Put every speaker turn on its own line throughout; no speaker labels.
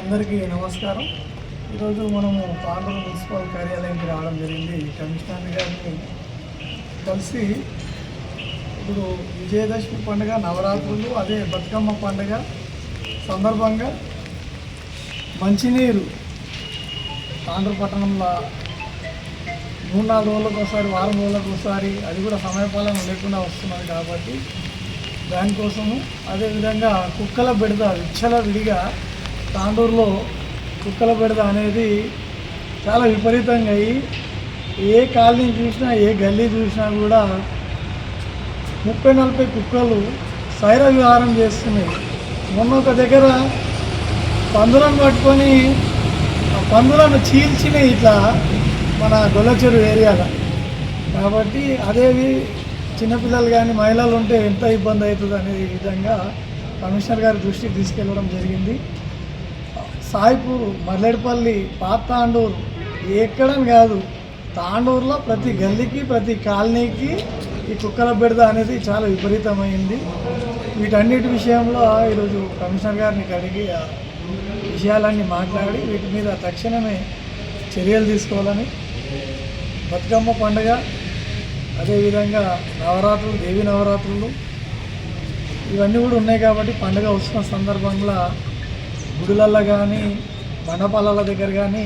అందరికీ నమస్కారం. ఈరోజు మనము పాండూరు మున్సిపల్ కార్యాలయానికి రావడం జరిగింది. కమిషనర్ గారిని కలిసి ఇప్పుడు విజయదశమి పండుగ నవరాత్రులు అదే బతుకమ్మ పండుగ సందర్భంగా మంచినీరు పాండూరు పట్టణంలో మూడు నాలుగు రోజులకు ఒకసారి వారం రోజులకు ఒకసారి అది కూడా సమయపాలన లేకుండా వస్తున్నది కాబట్టి దానికోసము అదేవిధంగా కుక్కల బిడద విచ్చల విడిగా తాండూరులో కుక్కల బెడద అనేది చాలా విపరీతంగా అయ్యి ఏ కాలనీ చూసినా ఏ గల్లీ చూసినా కూడా ముప్పై నలభై కుక్కలు సైర విహారం చేస్తున్నాయి. మొన్న ఒక దగ్గర పందులను పట్టుకొని పందులను చీల్చినాయి ఇట్లా మన గొల్లచెరు ఏరియాలో. కాబట్టి అదేవి చిన్నపిల్లలు కానీ మహిళలు ఉంటే ఎంత ఇబ్బంది అవుతుంది అనే విధంగా కమిషనర్ గారి దృష్టికి తీసుకెళ్ళడం జరిగింది. సాయిపూరు మర్లేడుపల్లి పాత తాండూరు. ఎక్కడని కాదు తాండూరులో ప్రతి గల్లీకి ప్రతి కాలనీకి ఈ కుక్కల బెడద అనేది చాలా విపరీతమైంది. వీటన్నిటి విషయంలో ఈరోజు కమిషనర్ గారిని కడిగి విషయాలన్నీ మాట్లాడి వీటి మీద తక్షణమే చర్యలు తీసుకోవాలని బతుకమ్మ పండుగ అదేవిధంగా నవరాత్రులు దేవి నవరాత్రులు ఇవన్నీ కూడా ఉన్నాయి కాబట్టి పండుగ వస్తున్న సందర్భంలో గుడులల్లో కానీ మండపాల దగ్గర కానీ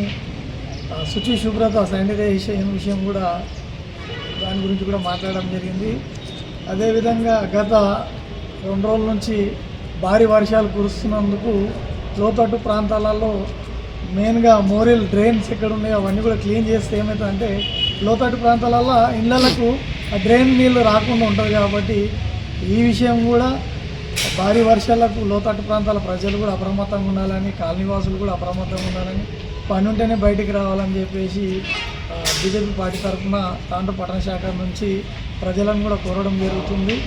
శుచి శుభ్రత శానిటైజేషన్ విషయం కూడా దాని గురించి కూడా మాట్లాడడం జరిగింది. అదేవిధంగా గత రెండు రోజుల నుంచి భారీ వర్షాలు కురుస్తున్నందుకు లోతట్టు ప్రాంతాలలో మెయిన్గా మోరెల్ డ్రైన్స్ ఎక్కడ ఉన్నాయో అవన్నీ కూడా క్లీన్ చేస్తే ఏమవుతుందంటే లోతట్టు ప్రాంతాలలో ఇళ్ళకు ఆ డ్రైన్ నీళ్ళు రాకుండా ఉంటుంది కాబట్టి ఈ విషయం కూడా భారీ వర్షాలకు లోతట్టు ప్రాంతాల ప్రజలు కూడా అప్రమత్తంగా ఉండాలని కాలనీవాసులు కూడా అప్రమత్తంగా ఉండాలని పని ఉంటేనే బయటికి రావాలని చెప్పేసి బీజేపీ పార్టీ తరఫున తాండ్రు పట్టణ శాఖ నుంచి ప్రజలను కూడా కోరడం జరుగుతుంది.